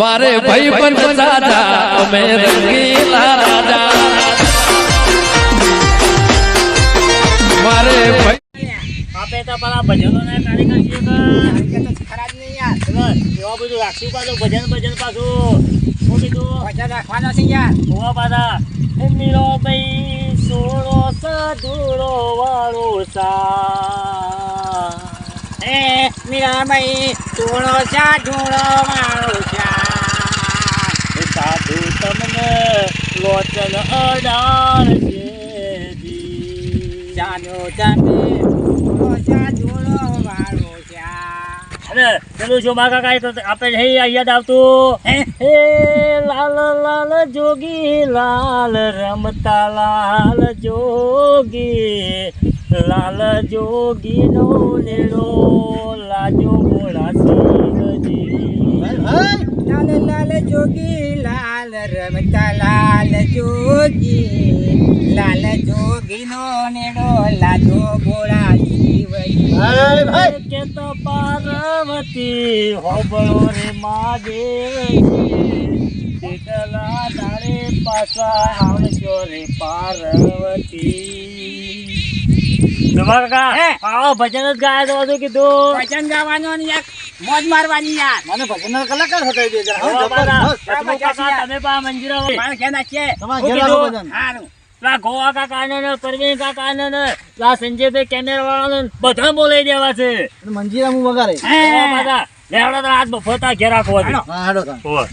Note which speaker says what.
Speaker 1: મારે ભાઈ પણ દાદા અમે રંગીલા રાજા. મારે ભાઈ
Speaker 2: આપે તો પેલા ભજનો ને કાર્યક્રમ છે કે?
Speaker 3: હરકત જ ખરા જ નહીં યાર.
Speaker 2: ચલો, એવા બધું રાખ્યું પાછું ભજન ભજન પાછું. શું કીધું?
Speaker 3: વચન રાખવાના છે યાર.
Speaker 2: હોવા પાછા. એ મીરો ભાઈ સોળો સધુરો વાળો સા.
Speaker 3: એ મીરાબાઈ સોળો ચા ધૂળો મારો ચા
Speaker 2: એ સાધુ તમને લોચન અડાર છે જી.
Speaker 3: ચાલો ચા ધૂળો મારો ચા
Speaker 2: અને પેલું જો માગા કાય તો આપણે હે યાદ આવતું? હે? લાલ લાલ જોગી લાલ રમતા લાલ જોગી. લાલ જોગી નો લેડો લાજો મોળા શિવજી.
Speaker 3: લાલ લાલ જોગી લાલ રમતા લાલ જોગી લાલ જોગી નો નેડો લાજો ગોળા શિવજી
Speaker 2: કે તો પાર્વતી હોબળો રે મહાદેવ કેટલા દાડે પાછા આવજો રે પાર્વતી. કાકા
Speaker 3: હે?
Speaker 2: આવો ભજન જ ગાયા તો કીધું.
Speaker 3: ભજન ગાવાનો ને યાર મોજ મારવાની યાર
Speaker 4: મને ભજન કલાકાર હતા બે
Speaker 2: જરા
Speaker 4: જણા.
Speaker 2: પાછા.
Speaker 4: જબરદસ્ત.
Speaker 2: રસમુ તમે પા મંજીરા.
Speaker 3: મારે ક્યાં નાખીએ
Speaker 4: તમારે ઘેર આવો ભજન.
Speaker 3: હારું
Speaker 2: પેલા ગોવા કા ને ને પરવીન કાકા ને લા સંજયભાઈ કેમેરા વાળા ને બધા બોલાઈ દેવા છે
Speaker 4: મંજીરા હું વગાડે.
Speaker 2: લેવડો તો હાથ બફોતા ઘેરા રાખવો છે.
Speaker 4: હાડો.
Speaker 2: હોવે.